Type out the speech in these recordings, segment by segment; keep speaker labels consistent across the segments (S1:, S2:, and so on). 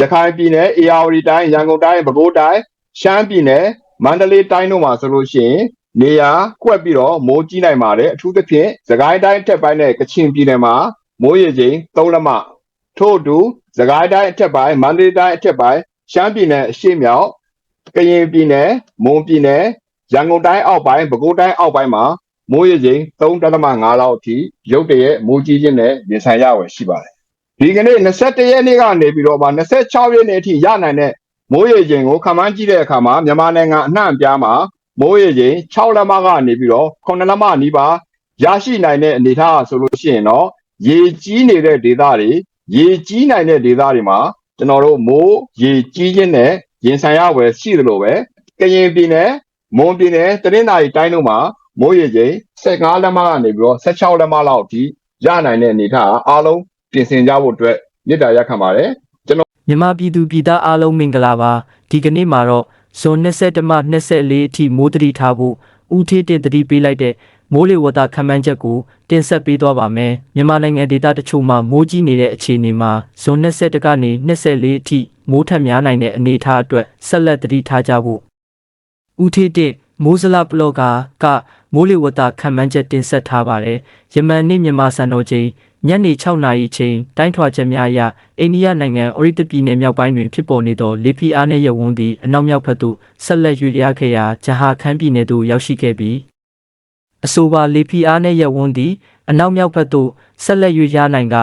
S1: ရခိုင်ပြည်နယ်အေရဝတီတိုင်းရန်ကုန်တိုင်းပဲခူးတိုင်းရှမ်းပြည်နယ်မန္တလေးတိုင်းတို့မှာဆိုလို့ရှိရင်နေရာကွက်ပြီးတော့မိုးကြီးနိုင်ပါတယ်အထူးသဖြင့်သခိုင်းတိုင်းအထက်ပိုင်းနဲ့ကချင်ပြည်နယ်မှာမိုးရေချိန်3လက်မထို့အတူသခိုင်းတိုင်းအထက်ပိုင်းမန္တလေးတိုင်းအထက်ပိုင်းရှမ်းပြည်နယ်အရှေ့မြောက်ကရင်ပြည်နယ်မွန်ပြည်နယ်ရန်ကုန်တိုင်းအောက်ပိုင်းပဲခူးတိုင်းအောက်ပိုင်းမှာမိုးရေချိန်3.5လောက်အထိရုတ်တရက်မိုးကြီးခြင်းနဲ့ရင်ဆိုင်ရဝယ်ရှိပါတယ် ဒီကနေ့21ရက်နေ့ကနေပြီးတော့မှ26ရက်နေ့အထိရနိုင်တဲ့မိုးရေချိန်ကိုခန့်မှန်းကြည့်တဲ့အခါမှာမြန်မာနိုင်ငံအနှံ့အပြားမှာမိုးရေချိန်6လက်မကနေပြီးတော့9လက်မနီးပါးရရှိနိုင်တဲ့အနေအထားဆိုလို့ရှိရင်တော့ရေကြီးနေတဲ့ဒေသတွေရေကြီးနိုင်တဲ့ဒေသတွေမှာကျွန်တော်တို့မိုးရေကြီးခြင်းနဲ့ရင်ဆိုင်ရဝယ်ရှိသလိုပဲကရင်ပြည်နယ်မွန်ပြည်နယ်တနင်္သာရီတိုင်းတို့မှာမိုးရေချိန်15လက်မကနေပြီးတော့16လက်မလောက်အထိရနိုင်တဲ့အနေအထားအားလုံး ပြင်ဆင်ကြဖို့အတွက်မြစ်တာရက်ခံပါတယ်
S2: မြန်မာပြည်သူပြည်သားအားလုံးမင်္ဂလာပါဒီကနေ့မှာတော့ဇွန်21မှ24အထိမိုးတတိထားဖို့ဦးထေးတင်တတိပေးလိုက်တဲ့မိုးလေဝသခန့်မှန်းချက်ကိုတင်ဆက်ပေးသွားပါမယ်မြန်မာနိုင်ငံဒေသတချို့မှာမိုးကြီးနေတဲ့အခြေအနေမှာဇွန်21ကနေ24အထိမိုးထက်များနိုင်တဲ့အနေအထားအတွက်ဆက်လက်တတိထားကြဖို့ဦးထေးတင်မိုးစလပလော့ကာက မိုးလေဝသခန့်မှန်းချက်တင်ဆက်ထားပါတယ်ယမန်နေ့မြန်မာစံတော်ချိန်ညနေ6နာရီချိန်တိုင်းထွာချက်များအရအိန္ဒိယနိုင်ငံအော်ရီတပြည်နယ်မြောက်ပိုင်းတွင်ဖြစ်ပေါ်နေသောလေဖိအားနည်းရပ်ဝန်းသည်အနောက်မြောက်ဘက်သို့ဆက်လက်ရွေ့လျားခဲ့ရာဂျဟာခန်းပြည်နယ်သို့ရောက်ရှိခဲ့ပြီးအဆိုပါလေဖိအားနည်းရပ်ဝန်းသည်အနောက်မြောက်ဘက်သို့ဆက်လက်ရွေ့လျားနိုင်က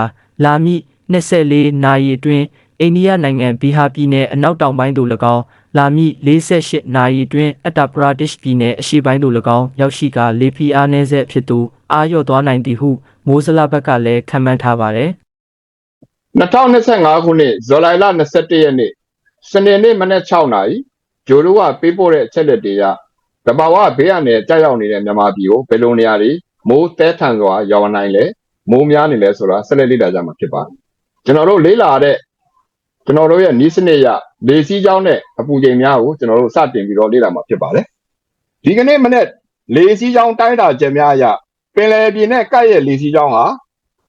S2: လာမည့်24နာရီအတွင်းအိန္ဒိယနိုင်ငံဘီဟာပြည်နယ်အနောက်တောင်ပိုင်းသို့၎င်း လာမည့်48နာရီအတွင်းအတ္တပရာဒိရှ်ပြည်နယ်အရှေ့ပိုင်းသို့၎င်းရောက်ရှိကလေဖိအားနည်းဆက်ဖြစ်သူအာရော့သွားနိုင်သည်ဟုမိုးစလဘက်ကလည်းခန့်မှန်းထားပါတယ်
S1: 2025ခုနှစ်ဇူလိုင်လ21ရက်နေ့စနေနေ့မနက်6နာရီဂျိုတို့ကပေးပို့တဲ့အချက်လက်တွေကတဘာဝဘေးရနယ်ကြောက်ရောက်နေတဲ့မြန်မာပြည်ကိုဘယ်လိုနေရာတွေမိုးတဲထန်စွာရောက်နိုင်လဲမိုးများနေလဲဆိုတာဆက်လက်လေ့လာကြမှာဖြစ်ပါတယ်ကျွန်တော်တို့လေ့လာတဲ့ ကျွန်တော်တို့ရဲ့ဤစနစ်ရလေစီးကြောင်းနဲ့အပူချိန်များကိုကျွန်တော်တို့စတင်ပြီးတော့လေ့လာမှာဖြစ်ပါတယ်ဒီကနေ့မနေ့လေစီးကြောင်းတိုင်းတာချက်များအရပင်လယ်ပြင်နဲ့ကပ်ရဲ့လေစီးကြောင်းဟာ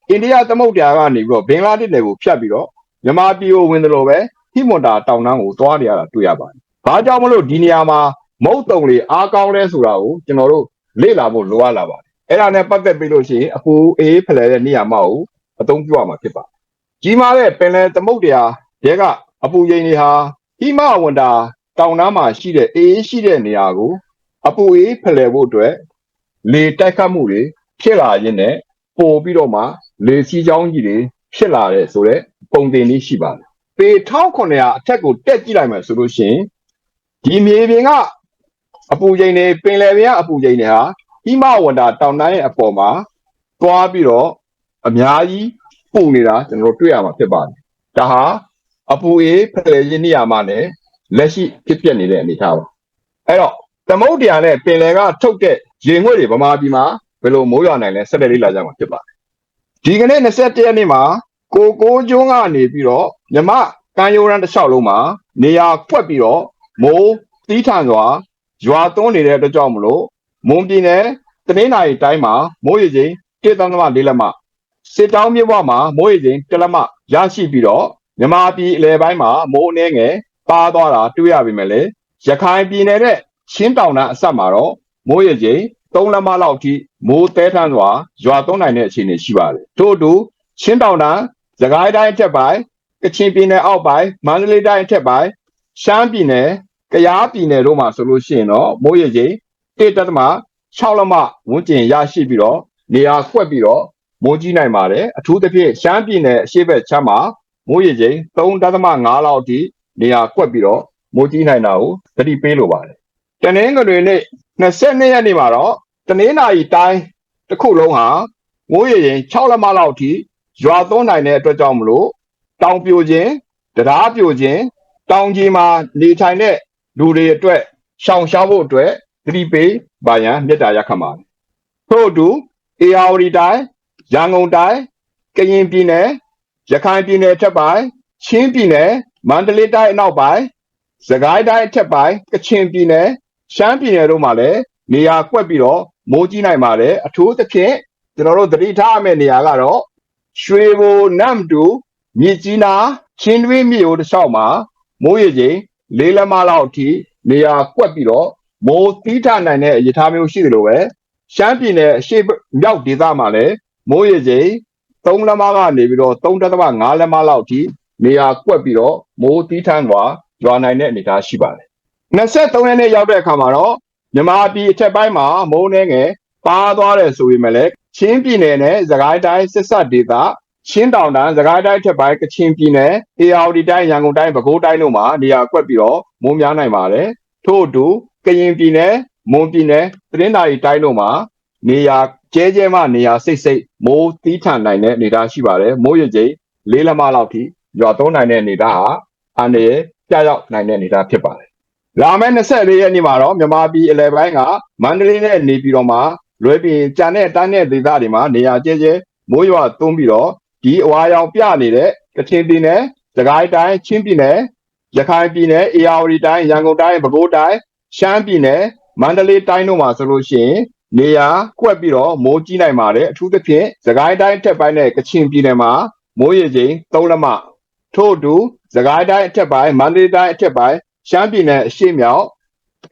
S1: အိန္ဒိယသမုဒ္ဒရာကနေပြီးတော့ဘင်္ဂလားဒေ့ရှ်နယ်ကိုဖြတ်ပြီးတော့မြန်မာပြည်ကိုဝင်တယ်လို့ပဲဟိမွန်တာတောင်တန်းကိုသွားနေရတာတွေ့ရပါတယ်။ဘာကြောင့်မလို့ဒီနေရာမှာမုတ်တုံတွေအားကောင်းလဲဆိုတာကိုကျွန်တော်တို့လေ့လာဖို့လိုအပ်လာပါတယ်။အဲ့ဒါနဲ့ပတ်သက်ပြီးလို့ရှိရင်အပူအေးဖလှယ်တဲ့နေရာမှာကိုအသုံးပြုရမှာဖြစ်ပါတယ်။ကြီးမားတဲ့ပင်လယ်သမုဒ္ဒရာ တဲကအပူချိန်တွေဟာဟိမဝန္တာတောင်တန်းမှာရှိတဲ့အေးရှိတဲ့နေရာကို အပူအေးဖလှယ်ဖို့အတွက်လေတိုက်ခတ်မှုတွေဖြစ်လာခြင်းနဲ့ပို့ပြီးတော့မှလေစီးကြောင်းကြီးတွေဖြစ်လာတဲ့ဆိုတော့ပုံတင်လေးရှိပါတယ်။ပေ1900အထက်ကိုတက်ကြည့်လိုက်မယ်ဆိုလို့ရှိရင်ဒီမြေပြင်ကအပူချိန်တွေပင်လယ်ပြင်ကအပူချိန်တွေဟာဟိမဝန္တာတောင်တန်းရဲ့အပေါ်မှာတွားပြီးတော့အများကြီးပူနေတာကျွန်တော်တို့တွေ့ရမှာဖြစ်ပါတယ်။ဒါဟာ အပူအေးဖယ်ခြင်းနေရာမှာလည်းလက်ရှိဖြစ်ပျက်နေတဲ့အနေအထားပါ။အဲ့တော့သမုဒ္ဒရာနဲ့ပင်လယ်ကထုတ်တဲ့ရေငွေ့တွေဗမာပြည်မှာဘယ်လိုမိုးရွာနိုင်လဲဆက်လက်လေးလာကြမှာဖြစ်ပါတယ်ဒီကနေ့21ရက်နေ့မှာကိုကိုကျွန်းကနေပြီးတော့မြမကမ်းရိုးရန်တစ်လျှောက်လုံးမှာနေရာဖွက်ပြီးတော့မိုးတီးထန်စွာရွာသွန်းနေတဲ့အတွက်ကြောင့်မလို့မွန်ပြည်နယ်တနင်္သာရီတိုင်းမှာမိုးရေချိန်1.4လက်မစစ်တောင်းမြစ်ဝမှာမိုးရေချိန်1လက်မရရှိပြီးတော့ မြမပြည်အလဲပိုင်းမှာမိုးအနှဲငယ်ပါသွားတာတွေ့ရပြီမဲ့လေရခိုင်ပြည်နယ်နဲ့ချင်းတောင်တန်းအဆက်မှာတော့မိုးရေချိန်3လက်မလောက်အထိမိုးတဲထန်းစွာရွာသွန်းနိုင်တဲ့အခြေအနေရှိပါတယ်ထို့အတူချင်းတောင်တန်းစကိုင်းတိုင်းအထက်ပိုင်းကချင်ပြည်နယ်အောက်ပိုင်းမန္တလေးတိုင်းအထက်ပိုင်းရှမ်းပြည်နယ်ကယားပြည်နယ်တို့မှာဆိုလို့ရှိရင်တော့မိုးရေချိန်1တက်သမ6လက်မဝန်းကျင်ရရှိပြီးတော့နေရာခွက်ပြီးတော့မိုးကြီးနိုင်ပါတယ်အထူးသဖြင့်ရှမ်းပြည်နယ်အရှေ့ဘက်ချမ်းမှာ မိုးရေချိန်3တက်သမ5လောက်အထိနေရာခွက်ပြီးတော့မိုးကြီးနိုင်တာကိုသတိပေးလိုပါတယ်တနင်္ဂနွေနေ့22ရက်နေ့မှာတော့တနင်္လာရီတိုင်းတစ်ခုလုံးဟာမိုးရေချိန်6လက်မလောက်အထိရွာသွန်းနိုင်တဲ့အတွက်ကြောင့်မလို့တောင်ပြိုခြင်းတရားပြိုခြင်းတောင်ကြီးမှာနေထိုင်တဲ့လူတွေအတွက်ရှောင်ရှားဖို့အတွက်သတိပေးပါရန်မြစ်တာရက်ခတ်ပါတယ်ထို့အတူအေယာဝတီတိုင်းရန်ကုန်တိုင်းကရင်ပြည်နယ် ရခိုင်ပြည်နယ်ထက်ပိုင်းချင်းပြည်နယ်မန္တလေးတိုင်းအနောက်ပိုင်းစကိုင်းတိုင်းအထက်ပိုင်းကချင်ပြည်နယ်ရှမ်းပြည်နယ်တို့မှာလည်းနေရာကွက်ပြီးတော့မိုးကြီးနိုင်ပါတယ်အထူးသဖြင့်ကျွန်တော်တို့သတိထားရမယ့်နေရာကတော့ရွှေဘိုနမ်တူမြစ်ကြီးနားချင်းတွင်းမြို့တစ်လျှောက်မှာမိုးရေချိန်လေးလက်မလောက်အထိနေရာကွက်ပြီးတော့မိုးသီးထနိုင်တဲ့ရထားမျိုးရှိသလိုပဲရှမ်းပြည်နယ်အရှေ့မြောက်ဒေသမှာလည်းမိုးရေချိန် 3လက်မကနေပြီးတော့3.5လက်မလောက်အထိနေရာကွက်ပြီးတော့မိုးသီးထန်စွာရွာနိုင်တဲ့အနေအထားရှိပါတယ်23ရက်နေ့ရောက်တဲ့အခါမှာတော့မြန်မာပြည်အထက်ပိုင်းမှာမိုးနှဲငယ်ပါသွားတယ်ဆိုပေမဲ့လည်းချင်းပြည်နယ်နဲ့စကိုင်းတိုင်းစစ်ဆက်ဒေသချင်းတောင်တန်းစကိုင်းတိုင်းထက်ပိုင်းကချင်ပြည်နယ်အေရဝတီတိုင်းရန်ကုန်တိုင်းပဲခူးတိုင်းတို့မှာနေရာကွက်ပြီးတော့မိုးများနိုင်ပါတယ်ထို့အတူကရင်ပြည်နယ်မွန်ပြည်နယ်တရင်းသာရီတိုင်းတို့မှာနေရာ ကျဲကျဲမှနေရာစိတ်စိတ်မိုးတီးထန်နိုင်တဲ့အနေအထားရှိပါတယ်မိုးရချိန်လေးလက်မလောက်ထိရွာသွန်းနိုင်တဲ့အနေအထားဟာအန္တရာယ်ပြရောက်နိုင်တဲ့အနေအထားဖြစ်ပါတယ်လာမယ့်24ရက်နေ့မှာတော့မြန်မာပြည်အလယ်ပိုင်းကမန္တလေးနဲ့နေပြည်တော်မှာလွယ်ပြင်ကြံတဲ့တိုင်းတဲ့ဒေသတွေမှာနေရာကျဲကျဲမိုးရွာသွန်းပြီးတော့ဒီအဝါရောင်ပြနေတဲ့ကချင်ပြည်နယ်၊စကိုင်းတိုင်း၊ချင်းပြည်နယ်၊ရခိုင်ပြည်နယ်၊အေရဝတီတိုင်း၊ရန်ကုန်တိုင်း၊ပဲခူးတိုင်း၊ရှမ်းပြည်နယ်၊မန္တလေးတိုင်းတို့မှာဆိုလို့ရှိရင် နေရာကွက်ပြီးတော့မိုးကြီးနိုင်ပါတယ်အထူးသဖြင့်စကိုင်းတိုင်းထက်ပိုင်းနဲ့ကချင်ပြည်နယ်မှာမိုးရေချိန်3လက်မထို့အတူစကိုင်းတိုင်းအထက်ပိုင်းမန္တလေးတိုင်းအထက်ပိုင်းရှမ်းပြည်နယ်အရှေ့မြောက်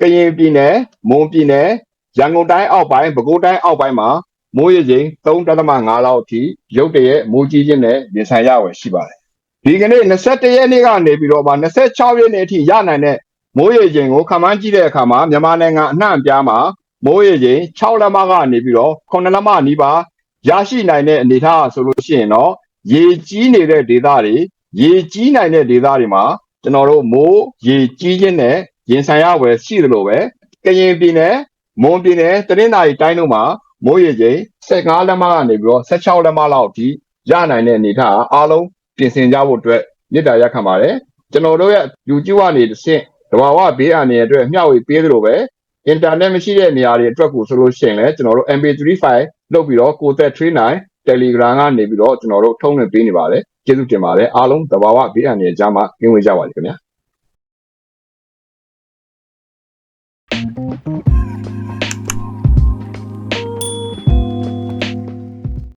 S1: ကရင်ပြည်နယ်မွန်ပြည်နယ်ရန်ကုန်တိုင်းအောက်ပိုင်းပဲခူးတိုင်းအောက်ပိုင်းမှာမိုးရေချိန်3.5လောက်အထိရုတ်တရက်မိုးကြီးခြင်းနဲ့ရင်ဆိုင်ရဝယ်ရှိပါတယ်။ဒီကနေ့21ရက်နေ့ကနေပြီးတော့မှ26ရက်နေ့အထိရနိုင်တဲ့မိုးရေချိန်ကိုခန့်မှန်းကြည့်တဲ့အခါမှာမြန်မာနိုင်ငံအနှံ့အပြားမှာ မိုးရေချိန်6လက်မကနေပြီးတော့9လက်မနီးပါးရရှိနိုင်တဲ့အနေအထားဆိုလို့ရှိရင်တော့ရေကြီးနေတဲ့ဒေသတွေရေကြီးနိုင်တဲ့ဒေသတွေမှာကျွန်တော်တို့မိုးရေကြီးခြင်းနဲ့ရင်ဆိုင်ရဝယ်ရှိသလိုပဲကရင်ပြည်နယ်မွန်ပြည်နယ်တရင်းသာရီတိုင်းတို့မှာမိုးရေချိန်15လက်မကနေပြီးတော့16လက်မလောက်အထိရနိုင်တဲ့အနေအထားအားလုံးပြင်ဆင်ကြဖို့အတွက်မြစ်တာရက်ခံပါတယ်ကျွန်တော်တို့ရဲ့ YouTube ကနေတစ်ဆင့်တဘာဝဘေးအန္တရာယ်အတွက်မျှဝေပေးသလိုပဲ အင်တာနက်မရှိတဲ့နေရာတွေအတွက်ကိုဆိုလို့ရှိရင်လည်းကျွန်တော်တို့ MP3 file လုပ်ပြီးတော့ကိုသက်39 Telegram ကနေပြီးတော့ကျွန်တော်တို့ထုံးလွှင့်ပေးနေပါတယ်ကျေးဇူးတင်ပါတယ်အားလုံးတဘာဝဘေးအန္တရာယ်ကြားမှာကင်းဝေးကြပါစေခင်ဗျာ